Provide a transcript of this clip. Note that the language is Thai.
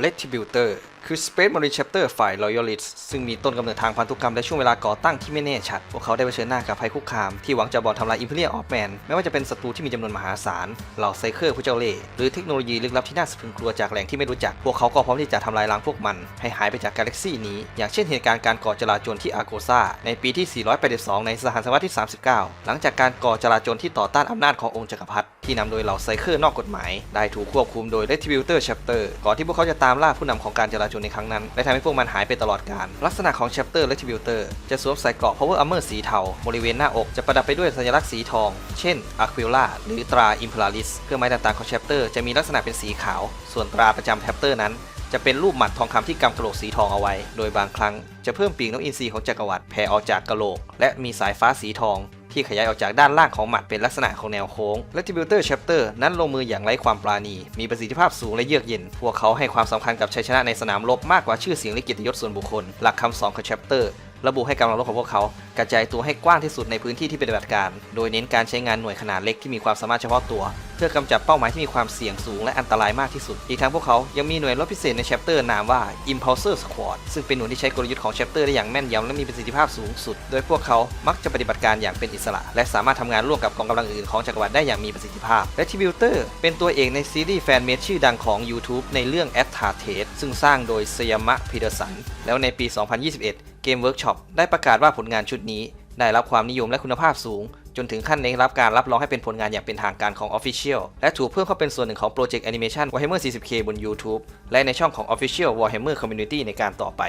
Retributor คือ Space Marine Chapter ฝ่าย Loyalist ซึ่งมีต้นกำเนิดทางพันธุกรรมและช่วงเวลาก่อตั้งที่ไม่แน่ชัด พวกเขาได้เผชิญหน้ากับภัยคุกคามที่หวังจะบอดทำลาย Imperial of Man ไม่ว่าจะเป็นศัตรูที่มีจำนวนมหาศาล เหล่าไซเคอร์ผู้เจ้าเล่ห์หรือเทคโนโลยีลึกลับที่น่าสะพรึงกลัวจากแหล่งที่ไม่รู้จัก พวกเขาก็พร้อมที่จะทำลายล้างพวกมัน ให้หายไปจากกาแล็กซีนี้ อย่างเช่นเหตุการณ์การก่อจลาจลที่อาโกซาในปีที่ 482 ในสหัสวรรษที่ 39 หลังจากการก่อจลาจลที่ต่อต้านอำนาจขององค์จักรพรรดิที่นำโดยเหล่าไซเคอร์นอกกฎหมาย ได้ถูกควบคุมโดย Retributor Chapter ก่อนที่พวกเขาจะตามล่าผู้นำของการจลาจลในครั้งนั้น และทำให้พวกมันหายไปตลอดกาลลักษณะของ Chapter Retributor จะสวมใส่เกราะ Power Armor สีเทาบริเวณหน้าอกจะประดับไปด้วยสัญลักษณ์สีทอง เช่น Aquila หรือตรา Imperalis เครื่องหมายต่างๆของ Chapter จะมีลักษณะเป็นสีขาว ส่วนตราประจำ Chapter นั้นจะเป็นรูปหมัดทองคำที่กำกระโหลกสีทองเอาไว้ โดยบางครั้งจะเพิ่มปีกนกอินทรีของจักรวรรดิแผ่ออกจากกระโหลก และมีสายฟ้าสีทอง ที่ขยายออกจากด้านล่างของหมัดเป็นลักษณะของแนวโค้งรัตติบิวเตอร์แชปเตอร์นั้นลงมืออย่างไร้ความปราณี มีประสิทธิภาพสูงและเยือกเย็น พวกเขาให้ความสำคัญกับชัยชนะในสนามรบมากกว่าชื่อเสียงและเกียรติยศส่วนบุคคล หลักคำสอนของแชปเตอร์ ระบุให้กำลังรบของพวกเขา กระจายตัวให้กว้างที่สุดในพื้นที่ที่ปฏิบัติการ โดยเน้นการใช้งานหน่วยขนาดเล็กที่มีความสามารถเฉพาะตัว เพื่อกำจัดเป้าหมายที่มีความเสี่ยงสูงและอันตรายมากที่สุด อีกทั้งพวกเขายังมีหน่วยรบพิเศษใน Chapter นามว่า Impulsor Squad ซึ่งเป็นหน่วยที่ใช้กลยุทธ์ของ Chapter ได้อย่างแม่นยำและมีประสิทธิภาพสูงสุด โดยพวกเขามักจะปฏิบัติการอย่างเป็นอิสระ และสามารถทำงานร่วมกับกองกำลังอื่นของจักรวรรดิได้อย่างมีประสิทธิภาพ Retributor เป็นตัวเอกในซีรีส์แฟนเมดชื่อดังของ YouTube ในเรื่อง a t t a t a t e ซึ่งสร้างโดยเซยามะพีเดอร์สันแล้วในปี 2021 เกมเวิร์กช็อปได้ประกาศว่าผลงานชุดนี้ ได้รับความนิยมและคุณภาพสูง จนถึงขั้นได้รับการรับรองให้เป็นผลงานอย่างเป็นทางการของ Official และถูกเพิ่มเข้าเป็นส่วนหนึ่งของโปรเจกต์แอนิเมชัน Warhammer 40K บน YouTube และในช่องของ Official Warhammer Community ในการต่อไป